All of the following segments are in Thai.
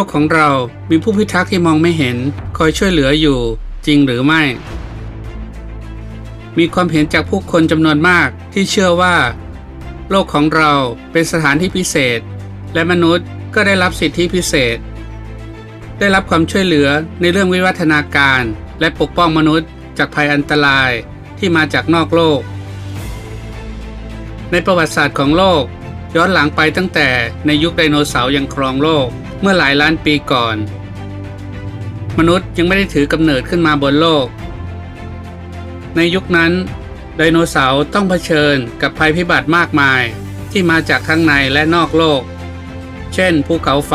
โลกของเรามีผู้พิทักษ์ที่มองไม่เห็น คอยช่วยเหลืออยู่จริงหรือไม่ มีความเห็นจากผู้คนจำนวนมากที่เชื่อว่า โลกของเราเป็นสถานที่พิเศษ และมนุษย์ก็ได้รับสิทธิพิเศษ ได้รับความช่วยเหลือในเรื่องวิวัฒนาการ และปกป้องมนุษย์จากภัยอันตรายที่มาจากนอกโลก ในประวัติศาสตร์ของโลกย้อนหลังไปตั้งแต่ในยุคไดโนเสาร์ยังครองโลก เมื่อหลายล้านปีก่อน มนุษย์ยังไม่ได้ถือกำเนิดขึ้นมาบนโลก ในยุคนั้นไดโนเสาร์ต้องเผชิญกับภัยพิบัติมากมายที่มาจากทั้งในและนอกโลก เช่นภูเขาไฟ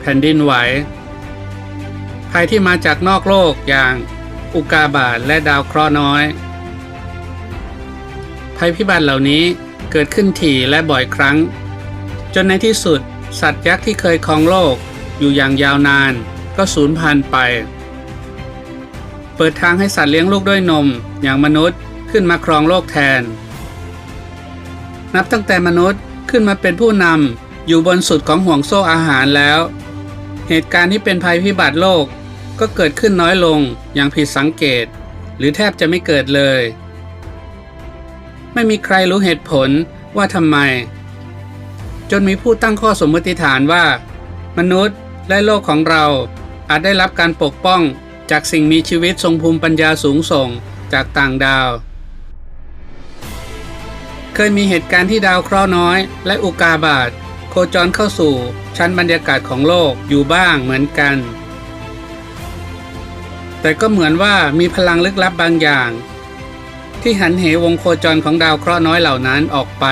แผ่นดินไหว ภัยที่มาจากนอกโลกอย่างอุกาบาตและดาวเคราะห์น้อย ภัยพิบัติเหล่านี้เกิดขึ้นถี่และบ่อยครั้ง จนในที่สุด สัตว์ยักษ์ที่เคยครองโลกอยู่อย่างยาวนานก็สูญพันธุ์ไป เปิดทางให้สัตว์เลี้ยงลูกด้วยนมอย่างมนุษย์ขึ้นมาครองโลกแทน นับตั้งแต่มนุษย์ขึ้นมาเป็นผู้นำอยู่บนสุดของห่วงโซ่อาหารแล้ว เหตุการณ์ที่เป็นภัยพิบัติโลกก็เกิดขึ้นน้อยลงอย่างผิดสังเกต หรือแทบจะไม่เกิดเลย ไม่มีใครรู้เหตุผลว่าทำไม จนมีผู้ตั้งข้อสมมติฐานว่า มนุษย์และโลกของเราอาจได้รับการปกป้องจากสิ่งมีชีวิตทรงภูมิปัญญาสูงส่งจากต่างดาว เคยมีเหตุการณ์ที่ดาวเคราะห์น้อย และอุกาบาตโคจรเข้าสู่ชั้นบรรยากาศของโลกอยู่บ้างเหมือนกัน แต่ก็เหมือนว่ามีพลังลึกลับบางอย่าง ที่หันเหวงโคจรของดาวเคราะห์น้อยเหล่านั้นออกไป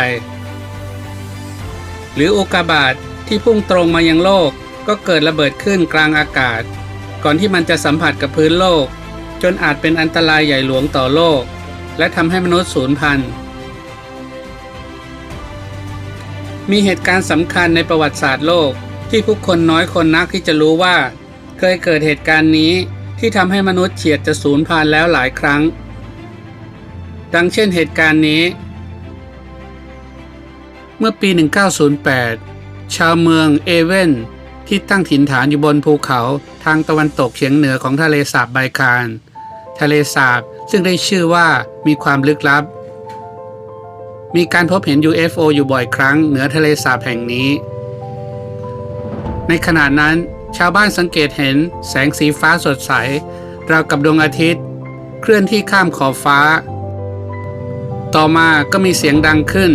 หรืออุกาบาตที่พุ่งตรงมายังโลกก็เกิดระเบิดขึ้นกลางอากาศ ก่อนที่มันจะสัมผัสกับพื้นโลก จนอาจเป็นอันตรายใหญ่หลวงต่อโลก และทำให้มนุษย์สูญพันธุ์ มีเหตุการณ์สำคัญในประวัติศาสตร์โลกที่ผู้คนน้อยคนนักที่จะรู้ว่า เคยเกิดเหตุการณ์นี้ที่ทำให้มนุษย์เฉียดจะสูญพันธุ์แล้วหลายครั้ง ดังเช่นเหตุการณ์นี้ มื่อปี 1908 ชาวเมืองเอเวนที่ตั้งถิ่นฐานอยู่บนภูเขาทางตะวันตกเฉียงเหนือของทะเลสาบไบคาร ทะเลสาบซึ่งได้ชื่อว่ามีความลึกลับ มีการพบเห็น UFO อยู่บ่อยครั้งเหนือทะเลสาบแห่งนี้ ในขณะนั้นชาวบ้านสังเกตเห็นแสงสีฟ้าสดใส ราวกับดวงอาทิตย์ เคลื่อนที่ข้ามขอบฟ้า ต่อมาก็มีเสียงดังขึ้น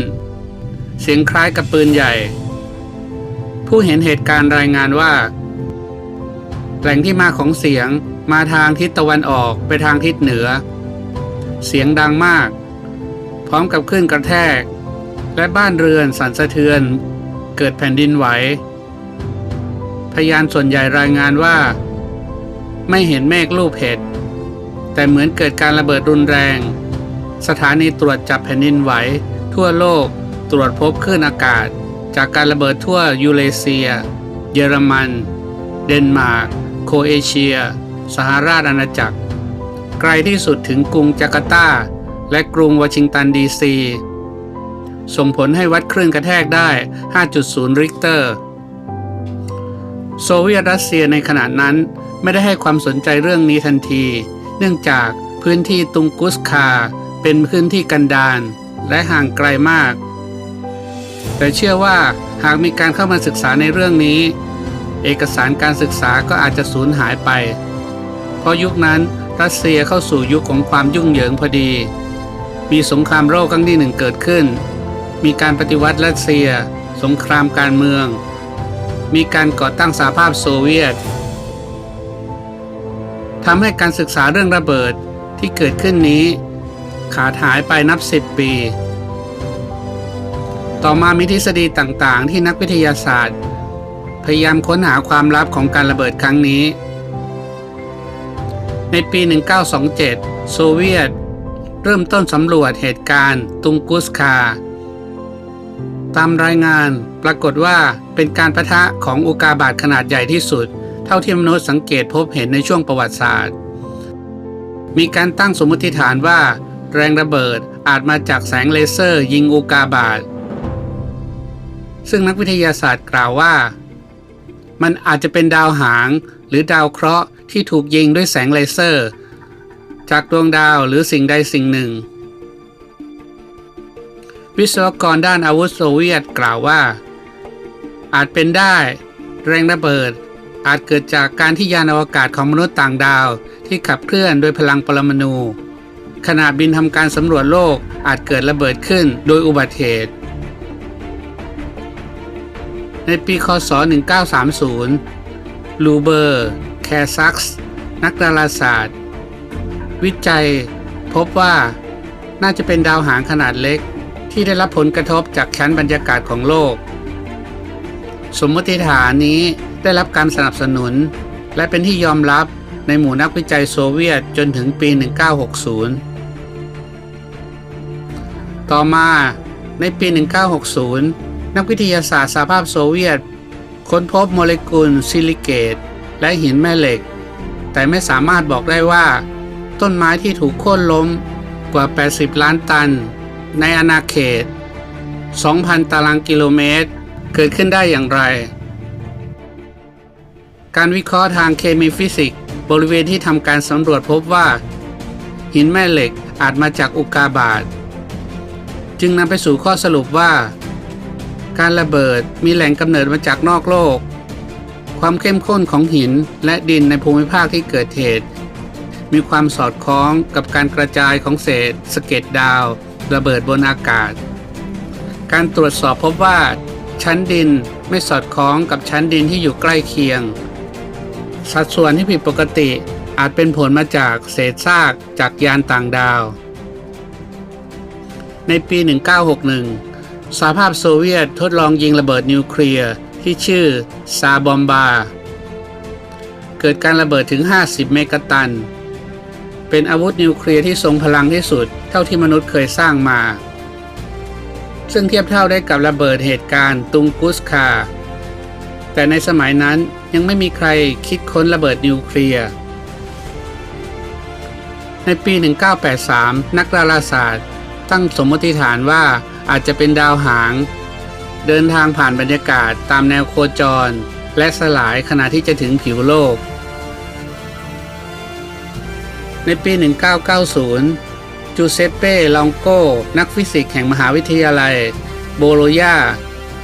เสียงคล้ายกับปืนใหญ่ ผู้เห็นเหตุการณ์รายงานว่า แหล่งที่มาของเสียงมาทางทิศตะวันออกไปทางทิศเหนือ เสียงดังมาก พร้อมกับคลื่นกระแทก และบ้านเรือนสั่นสะเทือน เกิดแผ่นดินไหว พยานส่วนใหญ่รายงานว่า ไม่เห็นเมฆลูกเห็ดแต่เหมือนเกิดการระเบิดรุนแรง สถานีตรวจจับแผ่นดินไหว ทั่วโลก ตรวจพบคลื่นอากาศ จากการระเบิดทั่วยูเรเซีย เยอรมัน เดนมาร์ก โคเอเชีย สหราชอาณาจักร ไกลที่สุดถึงกรุงจาการ์ตา และกรุงวอชิงตันดีซี ส่งผลให้วัดคลื่นกระแทกได้ 5.0 ริกเตอร์ โซเวียตรัสเซียในขณะนั้นไม่ได้ให้ความสนใจเรื่องนี้ทันที เนื่องจากพื้นที่ตุงกุสคาเป็นพื้นที่กันดารและห่างไกลมาก แต่เชื่อว่าหากมีการเข้ามาศึกษาในเรื่องนี้ เอกสารการศึกษาก็อาจจะสูญหายไป เพราะยุคนั้นรัสเซียเข้าสู่ยุคของความยุ่งเหยิงพอดี มีสงครามโลกครั้งที่หนึ่งเกิดขึ้น มีการปฏิวัติรัสเซีย สงครามการเมือง มีการก่อตั้งสหภาพโซเวียตทำให้การศึกษาเรื่องระเบิดที่เกิดขึ้นนี้ ขาดหายไปนับสิบปี ต่อมามีทฤษฎีต่างๆ ที่นักวิทยาศาสตร์ พยายามค้นหาความลับของการระเบิดครั้งนี้ ในปี 1927 โซเวียต เริ่มต้นสำรวจเหตุการณ์ ตุงกุสคา ตามรายงานปรากฏว่าเป็นการประทะของอุกาบาตขนาดใหญ่ที่สุด เท่าที่มนุษย์สังเกตพบเห็นในช่วงประวัติศาสตร์ มีการตั้งสมมติฐานว่า แรงระเบิดอาจมาจากแสงเลเซอร์ยิงอุกาบาต ซึ่งนักวิทยาศาสตร์กล่าวว่า มันอาจจะเป็นดาวหาง หรือดาวเคราะห์ที่ถูกยิงด้วยแสงเลเซอร์ จากดวงดาวหรือสิ่งใดสิ่งหนึ่ง วิศวกรด้านอาวุธโซเวียตกล่าวว่า อาจเป็นได้แรงระเบิดอาจเกิดจากการที่ยานอวกาศของมนุษย์ต่างดาวที่ขับเคลื่อนโดยพลังปรมาณูขณะบินทำการสำรวจโลกอาจเกิดระเบิดขึ้นโดยอุบัติเหตุ ในปีคศ 1930 ลูเบอร์ แคซักส์ นักดาราศาสตร์ วิจัยพบว่าน่าจะเป็นดาวหางขนาดเล็กที่ได้รับผลกระทบจากชั้นบรรยากาศของโลก สมมติฐานนี้ได้รับการสนับสนุน และเป็นที่ยอมรับในหมู่นักวิจัยโซเวียตจนถึงปี 1960 ต่อมาในปี 1960 นักวิทยาศาสตร์สหภาพโซเวียต ค้นพบโมเลกุลซิลิเกต และหินแม่เหล็ก แต่ไม่สามารถบอกได้ว่า ต้นไม้ที่ถูกโค่นล้มกว่า 80 ล้านตัน ในอาณาเขต 2,000 ตารางกิโลเมตร เกิดขึ้นได้อย่างไร การวิเคราะห์ทางเคมีฟิสิกส์บริเวณที่ทำการสำรวจพบว่า หินแม่เหล็กอาจมาจากอุกกาบาตจึงนำไปสู่ข้อสรุปว่า การระเบิดมีแหล่งกำเนิดมาจากนอกโลก ความเข้มข้นของหินและดินในภูมิภาคที่เกิดเหตุ มีความสอดคล้องกับการกระจายของเศษสะเก็ดดาว ระเบิดบนอากาศ การตรวจสอบพบว่า ชั้นดินไม่สอดคล้องกับชั้นดินที่อยู่ใกล้เคียง สัดส่วนที่ผิดปกติอาจเป็นผลมาจากเศษซากจากยานต่างดาว ในปี 1961 สหภาพโซเวียตทดลองยิงระเบิดนิวเคลียร์ที่ชื่อซาบอมบา เกิดการระเบิดถึง 50 เมกะตัน เป็นอาวุธนิวเคลียร์ที่ทรงพลังที่สุดเท่าที่มนุษย์เคยสร้างมา ซึ่งเทียบเท่าได้กับระเบิดเหตุการณ์ตุงกุสคา แต่ในสมัยนั้นยังไม่มีใครคิดค้นระเบิดนิวเคลียร์ ในปี 1983 นักดาราศาสตร์ ตั้งสมมติฐานว่า อาจจะเป็นดาวหาง เดินทางผ่านบรรยากาศตามแนวโคจร และสลายขณะที่จะถึงผิวโลก ในปี 1990 จูเซปเป้ลองโกนักฟิสิกส์แห่งมหาวิทยาลัย โบโลญา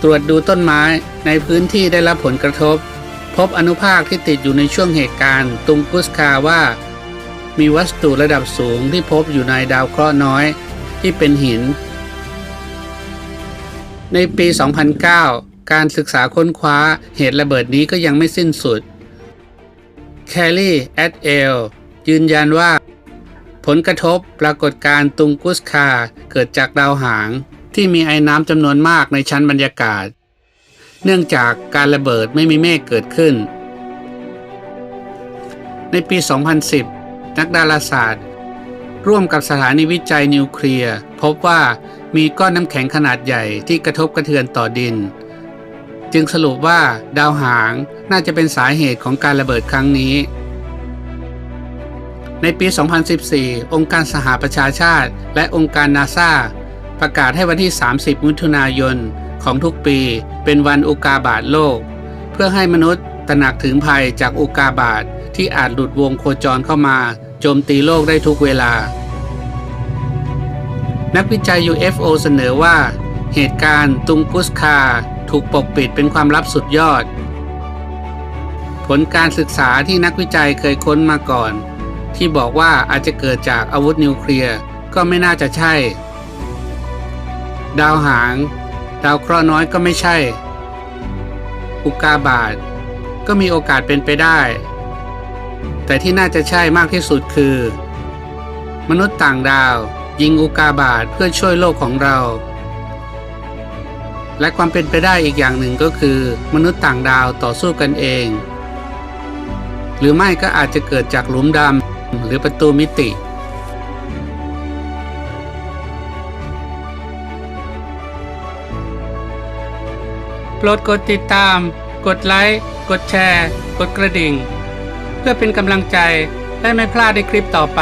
ตรวจดูต้นไม้ในพื้นที่ได้รับผลกระทบ พบอนุภาคที่ติดอยู่ในช่วงเหตุการณ์ตุงกุสคาว่า มีวัสดุระดับสูงที่พบอยู่ในดาวเคราะห์น้อยที่เป็นหิน ในปี 2009 การศึกษาค้นคว้าเหตุระเบิดนี้ก็ยังไม่สิ้นสุด แคลรี่แอดเอลยืนยันว่า ผลกระทบปรากฏการณ์ตุงกุสคาเกิดจากดาวหาง ที่มีไอ้น้ำจำนวนมากในชั้นบรรยากาศ เนื่องจากการระเบิดไม่มีเมฆเกิดขึ้น ในปี 2010 นักดาราศาสตร์ ร่วมกับสถานีวิจัยนิวเคลียร์ พบว่า มีก้อนน้ำแข็งขนาดใหญ่ที่กระทบกระเทือนต่อดิน จึงสรุปว่าดาวหางน่าจะเป็นสาเหตุของการระเบิดครั้งนี้ ในปี 2014 องค์การสหประชาชาติ และองค์การนาซาประกาศให้วันที่ 30 มิถุนายนของทุกปีเป็นวันอุกาบาตโลก เพื่อให้มนุษย์ตระหนักถึงภัยจากอุกาบาตที่อาจหลุดวงโคจรเข้ามา โจมตีโลกได้ทุกเวลา นักวิจัย UFO เสนอว่า เหตุการณ์ตุงกุสคา ถูกปกปิดเป็นความลับสุดยอด ผลการศึกษาที่นักวิจัยเคยค้นมาก่อน ที่บอกว่าอาจจะเกิดจากอาวุธนิวเคลียร์ก็ไม่น่าจะใช่ ดาวหาง ดาวเคราะห์น้อยก็ไม่ใช่ อุกาบาตก็มีโอกาสเป็นไปได้ แต่ที่น่าจะใช่มากที่สุดคือ มนุษย์ต่างดาว ยิงอุกาบาตเพื่อช่วยโลกของเรา และความเป็นไปได้อีกอย่างหนึ่งก็คือ มนุษย์ต่างดาวต่อสู้กันเอง หรือไม่ก็อาจจะเกิดจากหลุมดำหรือประตูมิติโปรดกดติดตาม กดไลค์ กดแชร์ กดกระดิ่ง เพื่อเป็นกำลังใจและไม่พลาดในคลิปต่อไป